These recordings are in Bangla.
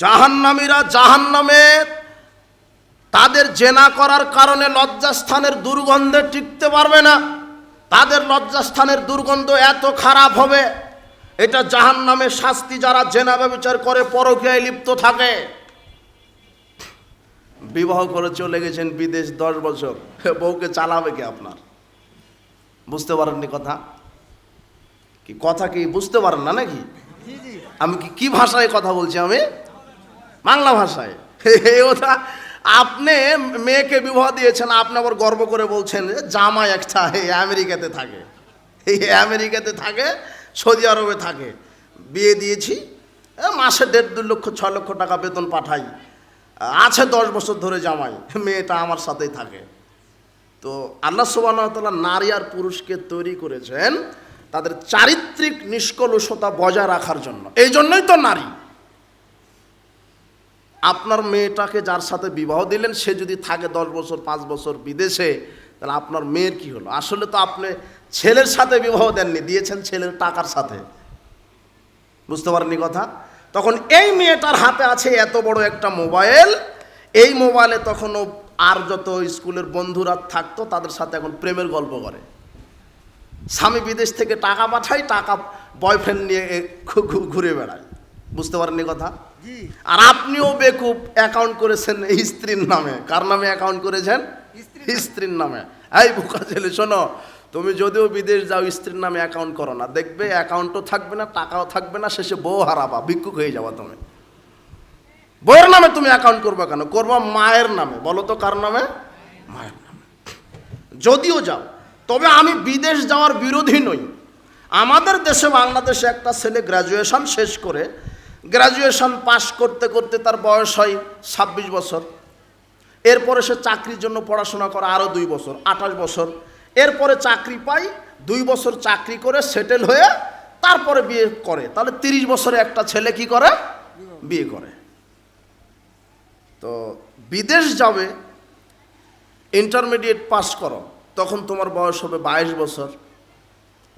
জাহান্নামীরা জাহান্নামে তাদের জেনা করার কারণে লজ্জাস্থানের দুর্গন্ধে টিকতে পারবে না। তাদের লজ্জাস্থানের দুর্গন্ধ এত খারাপ হবে। এটা জাহান্নামের শাস্তি যারা জেনা ব্যবচার করে পরকীয়ায় লিপ্ত থাকে। বিবাহ করে চলে গেছেন বিদেশ দশ বছর। বউকে চালাবে কে আপনার? বুঝতে পারেননি কথা? কি কথা কি বুঝতে পারেন না নাকি? আমি কি কি ভাষায় কথা বলছি আমি? বাংলা ভাষায়। এই কথা আপনি মেয়েকে বিবাহ দিয়েছেন, আপনি আবার গর্ব করে বলছেন যে জামাই একটা এই আমেরিকাতে থাকে। এই আমেরিকাতে থাকে, সৌদি আরবে থাকে। বিয়ে দিয়েছি মাসে দেড় দু লক্ষ, ছ লক্ষ টাকা বেতন পাঠাই। আছে দশ বছর ধরে জামাই, মেয়েটা আমার সাথেই থাকে। তো আল্লাহ সুবাহতাল্লাহ নারী আর পুরুষকে তৈরি করেছেন তাদের চারিত্রিক নিষ্কলুষতা বজায় রাখার জন্য। এই জন্যই তো নারী। আপনার মেয়েটাকে যার সাথে বিবাহ দিলেন, সে যদি থাকে দশ বছর, পাঁচ বছর বিদেশে, তাহলে আপনার মেয়ের কি হলো? আসলে তো আপনি ছেলের সাথে বিবাহ দেননি, দিয়েছেন ছেলের টাকার সাথে। বুঝতে পারেননি কথা? তখন এই মেয়েটার হাতে আছে এত বড় একটা মোবাইল। এই মোবাইলে তখন আর যত স্কুলের বন্ধুরা থাকতো, তাদের সাথে এখন প্রেমের গল্প করে। স্বামী বিদেশ থেকে টাকা পাঠায়, টাকা বয়ফ্রেন্ড নিয়ে ঘুরে বেড়ায়। বুঝতে পারেননি কথা? আর আপনিও বেকুব অ্যাকাউন্ট করেছেন এই স্ত্রীর নামে। কার নামে অ্যাকাউন্ট করেছেন? স্ত্রীর নামে। এই বোকা ছেলে শোনো তুমি যদিও বিদেশ যাও স্ত্রীর নামে অ্যাকাউন্ট করো না। দেখবে অ্যাকাউন্টও থাকবে না টাকাও থাকবে না শেষে বউ হারাবা ভিক্ষুক হয়ে যাবা তুমি। বউয়ের নামে তুমি অ্যাকাউন্ট করবে কেন? করবা মায়ের নামে। বলো তো কার নামে? মায়ের নামে। যদিও যাও তবে আমি বিদেশ যাওয়ার বিরোধী নই। আমাদের দেশে বাংলাদেশে একটা ছেলে গ্র্যাজুয়েশন শেষ করে গ্র্যাজুয়েশন পাশ করতে করতে তার বয়স হয় ছাব্বিশ বছর। এরপরে সে চাকরির জন্য পড়াশোনা করে আরও দুই বছর, আঠাশ বছর। এরপরে চাকরি পাই দুই বছর চাকরি করে সেটেল হয়ে তারপরে বিয়ে করে। তাহলে তিরিশ বছরে একটা ছেলে কি করে? বিয়ে করে। তো বিদেশ যাবে ইন্টারমিডিয়েট পাস করো, তখন তোমার বয়স হবে বাইশ বছর।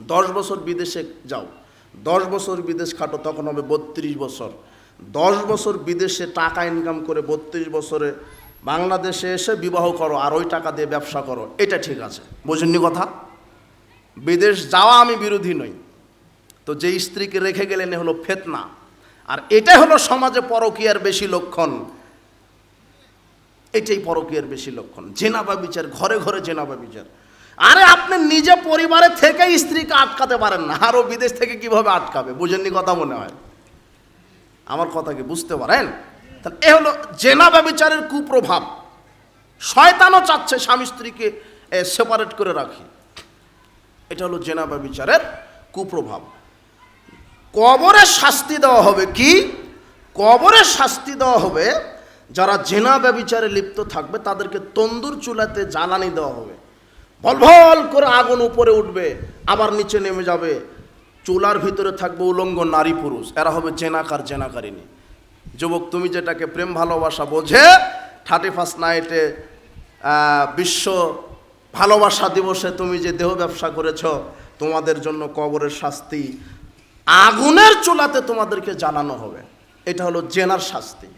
দশ বছর বিদেশে যাও। দশ বছর বিদেশ খাটো, তখন হবে বত্রিশ বছর। দশ বছর বিদেশে টাকা ইনকাম করে বত্রিশ বছরে বাংলাদেশে এসে বিবাহ করো আর ওই টাকা দিয়ে ব্যবসা করো, এটা ঠিক আছে। বোঝেননি কথা? বিদেশ যাওয়া আমি বিরোধী নই। তো যে স্ত্রীকে রেখে গেলেন হলো ফেতনা। আর এটা হলো সমাজে পরকীয়ার বেশি লক্ষণ। এটাই পরকীয়ার বেশি লক্ষণ। জেনাবা বিচার, ঘরে ঘরে জেনাবা বিচার। আরে আপনি নিজে পরিবারে থেকে স্ত্রীকে আটকাতে পারেন না। আরও বিদেশ থেকে কীভাবে আটকাবে? বুঝেননি কথা মনে হয়? আমার কথা কি বুঝতে পারেন? তাহলে এ হলো জেনাবা বিচারের কুপ্রভাব। শয়তানও চাচ্ছে স্বামী স্ত্রীকে সেপারেট করে রাখি। এটা হলো জেনাবা বিচারের কুপ্রভাব। কবরে শাস্তি দেওয়া হবে কি? কবরে শাস্তি দেওয়া হবে, যারা জেনা ব্যবিচারে লিপ্ত থাকবে, তাদেরকে তন্দুর চুলাতে জ্বালানি দেওয়া হবে। ভলভল করে আগুন উপরে উঠবে, আবার নিচে নেমে যাবে। চুলার ভিতরে থাকবে উলঙ্গ নারী পুরুষ, এরা হবে জেনাকার জেনাকারিনী যুবক, তুমি যেটাকে প্রেম ভালোবাসা বোঝে থার্টি ফার্স্ট নাইটে বিশ্ব ভালোবাসা দিবসে তুমি যে দেহ ব্যবসা করেছ, তোমাদের জন্য কবরের শাস্তি আগুনের চুলাতে তোমাদেরকে জানানো হবে। এটা হলো জেনার শাস্তি।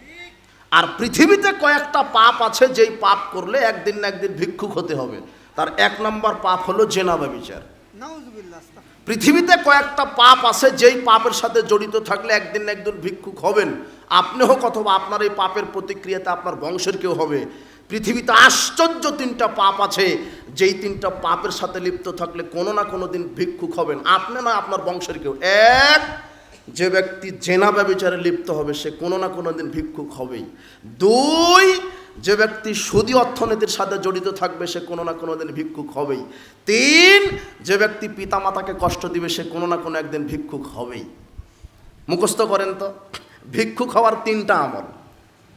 আর পৃথিবীতে কয়েকটা পাপ আছে, যেই পাপ করলে একদিন না একদিন ভিক্ষুক হতে হবে। তার এক নম্বর পাপ হলো জেনাবা বিচার। পৃথিবীতে কয়েকটা পাপ আছে যেই পাপের সাথে জড়িত থাকলে একদিন একদিন ভিক্ষুক হবেন। আপনি হোক অথবা আপনার এই পাপের প্রতিক্রিয়াতে আপনার বংশের কেউ হবে। পৃথিবীতে আশ্চর্য তিনটা পাপ আছে যেই তিনটা পাপের সাথে লিপ্ত থাকলে কোনো না কোনো দিন ভিক্ষুক হবেন। আপনি না আপনার বংশের কেউ। এক যে ব্যক্তি জেনা ব্যবচারে লিপ্ত হবে সে কোনো না কোনো দিন ভিক্ষুক হবেই। দুই যে ব্যক্তি সুদী অর্থনীতির সাথে জড়িত থাকবে, সে কোনো না কোনো দিন ভিক্ষুক হবেই। তিন, যে ব্যক্তি পিতামাতাকে কষ্ট দিবে, সে কোনো না কোনো একদিন ভিক্ষুক হবেই। মুখস্থ করেন তো, ভিক্ষুক হওয়ার তিনটা আমল।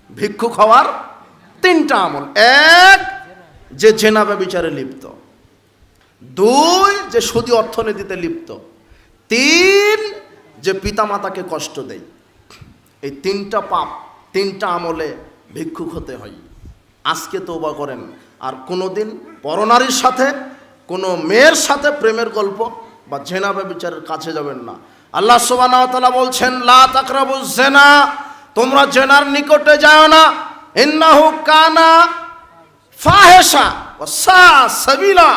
ভিক্ষুক হওয়ার তিনটা আমল। এক, যে জেনাবে বিচারে লিপ্ত। দুই, যে সুদী অর্থনীতিতে লিপ্ত। তিন, যে পিতামাতাকে কষ্ট দেয়। এই তিনটা পাপ, তিনটা আমলে ভিক্ষুক হতে হয়। আজকে তৌবা করেন। আর কোনো দিন পরনারীর সাথে, কোনো মেয়ের সাথে প্রেমের গল্প বা জেনাবে বিচারের কাছে যাবেন না। আল্লাহ ওয়া বলছেন, লা তাকরাবু জেনা তোমরা জেনার নিকটে যাও না। ইন্নাহু কানা ফাহেসা সা সাবিলা।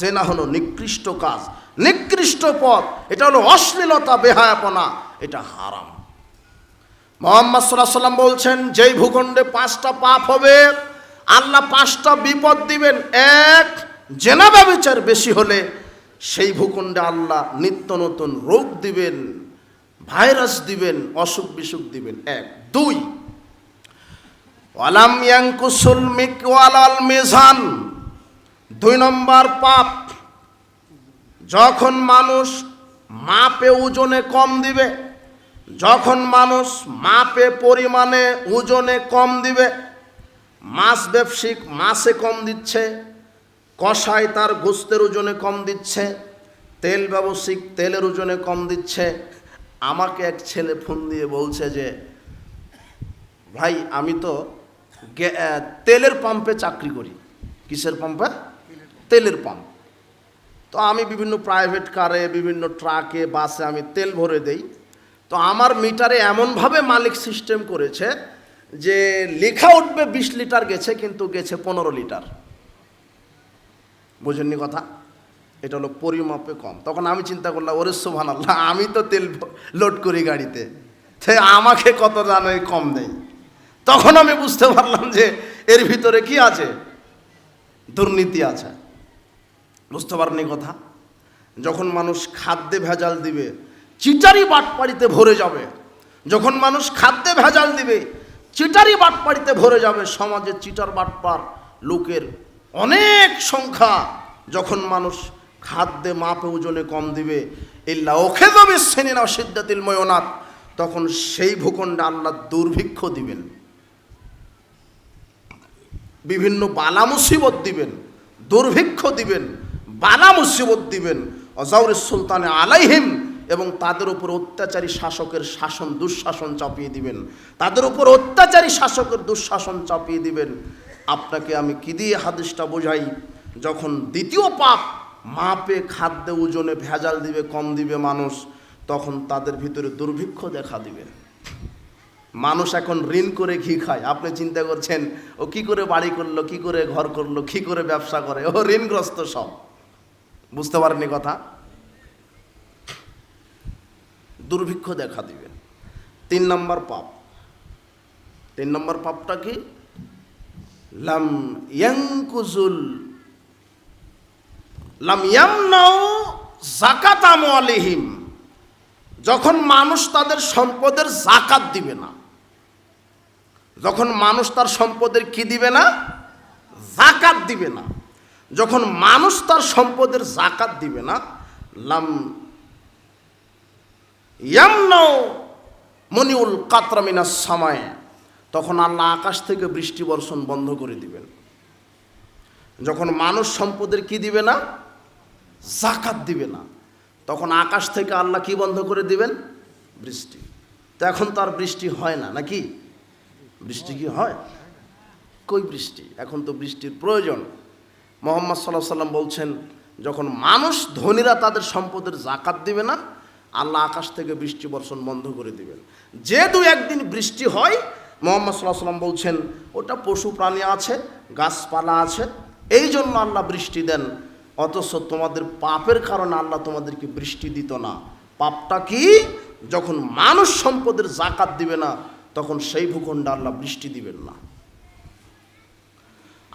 জেনা হলো নিকৃষ্ট কাজ, নিকৃষ্ট পথ। এটা হলো অশ্লীলতা, বেহায়াপনা, এটা হারাম। মোহাম্মদ সাল্লাহ সাল্লাম বলছেন, যেই ভূখণ্ডে পাঁচটা পাপ হবে আল্লাহ পাঁচটা বিপদ দিবেন। এক, জেনা ব্যবচার বেশি হলে সেই ভূখণ্ডে আল্লাহ নিত্য নতুন রোগ দিবেন, ভাইরাস দিবেন, অসুখ বিসুখ দিবেন। এক। দুই, ওয়ালাম ইয়াংকুসুল মিকওয়ালাল মিজান। দুই নম্বর পাপ, যখন মানুষ মাপে ওজনে কম দিবে, যখন মানুষ মাপে পরিমাণে ওজনে কম দিবে মাছ ব্যবসায়িক মাছে কম দিচ্ছে কষায় তার গোস্তের ওজনে কম দিচ্ছে, তেল ব্যবসায়িক তেলের ওজনে কম দিচ্ছে। আমাকে এক ছেলে ফোন দিয়ে বলছে যে, ভাই, আমি তো তেলের পাম্পে চাকরি করি। কিসের পাম্পে তেলের পাম্প। তো আমি বিভিন্ন প্রাইভেট কারে বিভিন্ন ট্রাকে বাসে আমি তেল ভরে দেই। তো আমার মিটারে এমনভাবে মালিক সিস্টেম করেছে যে লেখা উঠবে বিশ লিটার গেছে, কিন্তু গেছে পনেরো লিটার। বুঝেননি কথা? এটা হলো পরিমাপে কম। তখন আমি চিন্তা করলাম, ওরে সোভান আল্লাহ আমি তো তেল লোড করি গাড়িতে। সে আমাকে কত জানো কম দেয়? তখন আমি বুঝতে পারলাম যে এর ভিতরে কি আছে? দুর্নীতি আছে। বুঝতে পারেনি কথা? যখন মানুষ খাদ্যে ভেজাল দিবে চিটারি বাটপাড়িতে ভরে যাবে। যখন মানুষ খাদ্যে ভেজাল দিবে চিটারি বাটপাড়িতে ভরে যাবে সমাজে চিটার বাটপার লোকের অনেক সংখ্যা। যখন মানুষ খাদ্যে মাপে ওজনে কম দিবে, ইল্লা ওখে যাবে শ্রেণীরা সিদ্ধাতিল ময়নাথ তখন সেই ভূখণ্ডে আল্লাহ দুর্ভিক্ষ দিবেন। বিভিন্ন বালা মুসিবত দিবেন, দুর্ভিক্ষ দিবেন, বালা মুসিবত দিবেন। অজাউরের সুলতানে আলাইহিম এবং তাদের উপর অত্যাচারী শাসকের শাসন, দুঃশাসন চাপিয়ে দিবেন। তাদের উপর অত্যাচারী শাসকের দুঃশাসন চাপিয়ে দিবেন। আপনাকে আমি কি দিয়ে হাদিসটা বোঝাই? যখন দ্বিতীয় পাপ মাপে খাদ্যে ওজনে ভেজাল দিবে, কম দিবে মানুষ, তখন তাদের ভিতরে দুর্ভিক্ষ দেখা দিবে। মানুষ এখন ঋণ করে ঘি খায়। আপনি চিন্তা করছেন, ও কি করে বাড়ি করল, কি করে ঘর করল, কি করে ব্যবসা করে? ও ঋণগ্রস্ত সব। বুঝতে পারেননি কথা? দুর্ভিক্ষ দেখা দিবে। তিন নম্বর পাপ। তিন নম্বর পাপটা কি? লাম ইয়াংকুজুল লাম ইয়ামনাউ জাকাত আমওয়ালিহিম যখন মানুষ তাদের সম্পদের জাকাত দিবে না, যখন মানুষ তার সম্পদের কি দিবে না? জাকাত দিবে না। যখন মানুষ তার সম্পদের জাকাত দিবে না, লাম মনিউল কাতরামিনাস সময় তখন আল্লাহ আকাশ থেকে বৃষ্টি বর্ষণ বন্ধ করে দিবেন। যখন মানুষ সম্পদের কি দিবে না? জাকাত দিবে না। তখন আকাশ থেকে আল্লাহ কি বন্ধ করে দিবেন? বৃষ্টি। তো এখন তো আর বৃষ্টি হয় না, নাকি? বৃষ্টি কি হয়? কই বৃষ্টি? এখন তো বৃষ্টির প্রয়োজন। মোহাম্মদ সাল্লাহ সাল্লাম বলছেন, যখন মানুষ ধনীরা তাদের সম্পদের জাকাত দিবে না আল্লাহ আকাশ থেকে বৃষ্টি বর্ষণ বন্ধ করে দিবেন। যে দু একদিন বৃষ্টি হয়, মোহাম্মদ সাল্লাহ সাল্লাম বলছেন, ওটা পশু প্রাণী আছে, গাছপালা আছে এই জন্য আল্লাহ বৃষ্টি দেন। অথচ তোমাদের পাপের কারণে আল্লাহ তোমাদেরকে বৃষ্টি দিত না। পাপটা কি? যখন মানুষ সম্পদের জাকাত দিবে না, তখন সেই ভূখণ্ডে আল্লাহ বৃষ্টি দিবেন না।